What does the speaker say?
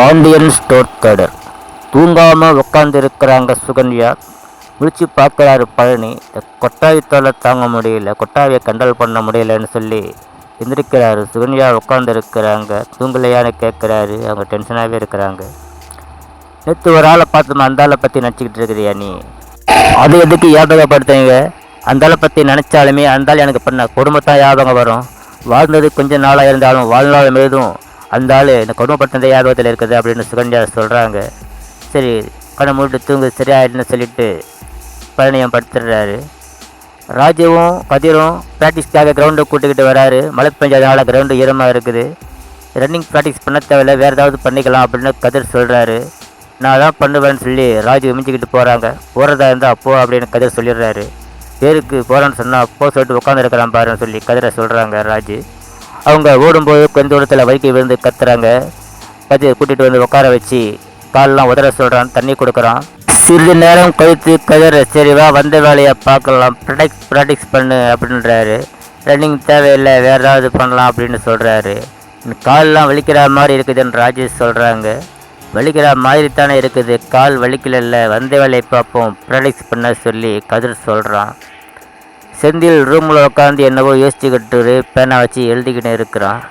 Pandian store கேடர் தூங்காமல் உட்காந்துருக்கிறாங்க சுகன்யா. முடிச்சு பார்க்குறாரு பழனி. இந்த கொட்டாவி தாங்க முடியல கொட்டாவியை கண்டல் பண்ண முடியலன்னு சொல்லி எந்திரிக்கிறாரு. சுகன்யா உட்காந்துருக்கிறாங்க தூங்கலையான்னு கேட்குறாரு. அவங்க டென்ஷனாகவே இருக்கிறாங்க. நேற்று ஒரு ஆளை பார்த்துமா அந்த ஆளை பற்றி நினச்சிக்கிட்டு இருக்கிறியா நீ? அது எதுக்கு ஞாபகப்படுத்துறீங்க? அந்த ஆளை பற்றி நினச்சாலுமே அந்த ஆள் எனக்கு பண்ண குடும்பத்தான் ஞாபகம் வரும். வாழ்ந்தது கொஞ்சம் நாளாக இருந்தாலும் வாழ்நாள் மீதும் அந்த ஆள் இந்த குடும்பப்பட்டது ஞாபகத்தில் இருக்குது அப்படின்னு சுகன்யா சொல்கிறாங்க சரி கண்ணை மூட்டு தூங்கு சரியாயிடுன்னு சொல்லிட்டு பழனியம் படுத்துடுறாரு ராஜுவும் கதிரும் ப்ராக்டிஸ்க்காக கிரவுண்டை கூட்டிக்கிட்டு வராரு. மழை பெஞ்சதுனால கிரவுண்டு ஈரமாக இருக்குது. ரன்னிங் ப்ராக்டிஸ் பண்ண தேவையில்ல வேறு ஏதாவது பண்ணிக்கலாம் அப்படின்னு கதிர் சொல்கிறாரு நான் தான் பண்ணுவேன்னு சொல்லி ராஜு மிஞ்சிக்கிட்டு போகிறாங்க போகிறதா இருந்தால் அப்போ அப்படின்னு கதிர் சொல்லிடுறாரு. பேருக்கு போகிறேன்னு சொன்னால் அப்போ சொல்லிட்டு உட்காந்துருக்கிறான் பாருன்னு சொல்லி கதிரை சொல்கிறாங்க ராஜு. அவங்க ஓடும்போது கொஞ்ச தூரத்தில் வலிக்கு விழுந்து கத்துறாங்க. கத்தி கூட்டிகிட்டு வந்து உட்கார வச்சு கால்லாம் உதற சொல்கிறான் தண்ணி கொடுக்குறான். சிறிது நேரம் கழித்து கதிர் சரிவா வந்த வேலையை பார்க்கலாம். ப்ராக்டிக்ஸ் ப்ராக்டிக்ஸ் பண்ணு அப்படின்றாரு. ரன்னிங் தேவையில்லை வேறு ஏதாவது பண்ணலாம் அப்படின்னு சொல்கிறாரு கால்லாம் வலிக்கிற மாதிரி இருக்குதுன்னு ராஜேஷ் சொல்கிறாங்க வலிக்கிற மாதிரி தானே இருக்குது. கால் வலிக்கல வந்த வேலையை பார்ப்போம். ப்ராக்டிக்ஸ் பண்ண சொல்லி கதிர் சொல்கிறான் செந்தில் ரூமில் உட்காந்து என்னவோ யோசிச்சுக்கிட்டு பேனா வச்சு எழுதிக்கிட்டு இருக்கிறான்